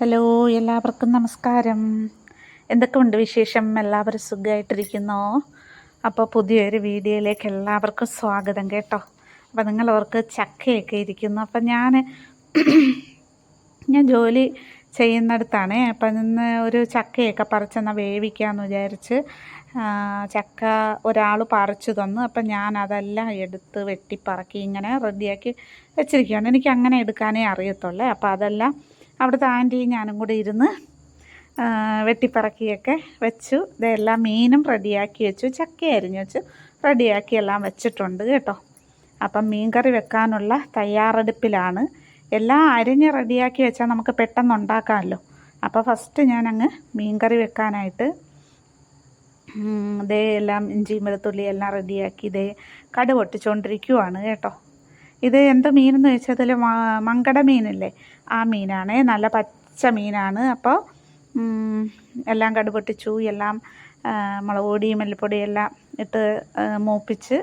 Hello എല്ലാവർക്കും നമസ്കാരം. എന്തൊക്കെയുണ്ട് വിശേഷം? എല്ലാവരും സുഖമായിട്ടിരിക്കുന്നു അപ്പോൾ പുതിയൊരു വീഡിയോയിലേക്ക് എല്ലാവർക്കും സ്വാഗതം കേട്ടോ. അപ്പോൾ നിങ്ങളവർക്ക് ചക്കയൊക്കെ ഇരിക്കുന്നു. അപ്പം ഞാൻ ഞാൻ ജോലി ചെയ്യുന്നിടത്താണ്. അപ്പം ഇന്ന് ഒരു ചക്കയൊക്കെ പറിച്ചെന്നാൽ വേവിക്കാമെന്ന് വിചാരിച്ച് ചക്ക ഒരാൾ പറിച്ചു തന്നു. അപ്പം ഞാൻ അതെല്ലാം എടുത്ത് വെട്ടിപ്പറക്കി ഇങ്ങനെ റെഡിയാക്കി വെച്ചിരിക്കുകയാണ്. എനിക്ക് അങ്ങനെ എടുക്കാനേ അറിയത്തുള്ളേ. അപ്പോൾ അതെല്ലാം അവിടുത്തെ ആന്റിയും ഞാനും കൂടി ഇരുന്ന് വെട്ടിപ്പറക്കിയൊക്കെ വെച്ചു. ഇതെല്ലാം മീനും റെഡിയാക്കി വെച്ചു. ചക്ക അരിഞ്ഞു വെച്ചു. റെഡിയാക്കി എല്ലാം വെച്ചിട്ടുണ്ട് കേട്ടോ. അപ്പം മീൻ കറി വെക്കാനുള്ള തയ്യാറെടുപ്പിലാണ്. എല്ലാം അരിഞ്ഞ് റെഡിയാക്കി വെച്ചാൽ നമുക്ക് പെട്ടെന്ന് ഉണ്ടാക്കാമല്ലോ. അപ്പോൾ ഫസ്റ്റ് ഞാനങ്ങ് മീൻ കറി വെക്കാനായിട്ട് ഇതേ എല്ലാം ഇഞ്ചിയും വെളുത്തുള്ളി എല്ലാം റെഡിയാക്കി ഇതേ കടുവൊട്ടിച്ചുകൊണ്ടിരിക്കുവാണ് കേട്ടോ. ഇത് എന്ത് മീനെന്ന് അതിൽ മങ്കട മീനില്ലേ? ആ മീനാണ്. നല്ല പച്ച മീനാണ്. അപ്പോൾ എല്ലാം കടുപൊട്ടിച്ചു. എല്ലാം മുളക് പൊടി മല്ലിപ്പൊടി എല്ലാം ഇട്ട് മൂപ്പിച്ച്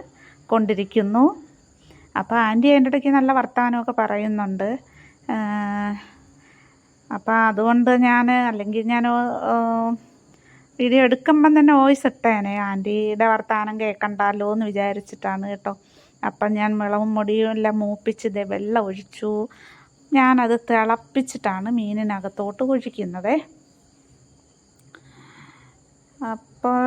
കൊണ്ടിരിക്കുന്നു. അപ്പോൾ ആന്റി അതിന്റെ ഇടയ്ക്ക് നല്ല വർത്തമാനമൊക്കെ പറയുന്നുണ്ട്. അപ്പോൾ അതുകൊണ്ട് ഞാൻ അല്ലെങ്കിൽ ഞാൻ വീഡിയോ എടുക്കുമ്പം തന്നെ വോയിസ് ഇട്ടേനെ. ആന്റിയുടെ വർത്തമാനം കേൾക്കണ്ടല്ലോ എന്ന് വിചാരിച്ചിട്ടാണ് കേട്ടോ. അപ്പം ഞാൻ മുളകും പൊടിയും എല്ലാം മൂപ്പിച്ച് ഇതേ വെള്ളം ഒഴിച്ചു. ഞാനത് തിളപ്പിച്ചിട്ടാണ് മീനിനകത്തോട്ട് ഒഴിക്കുന്നത്. അപ്പോൾ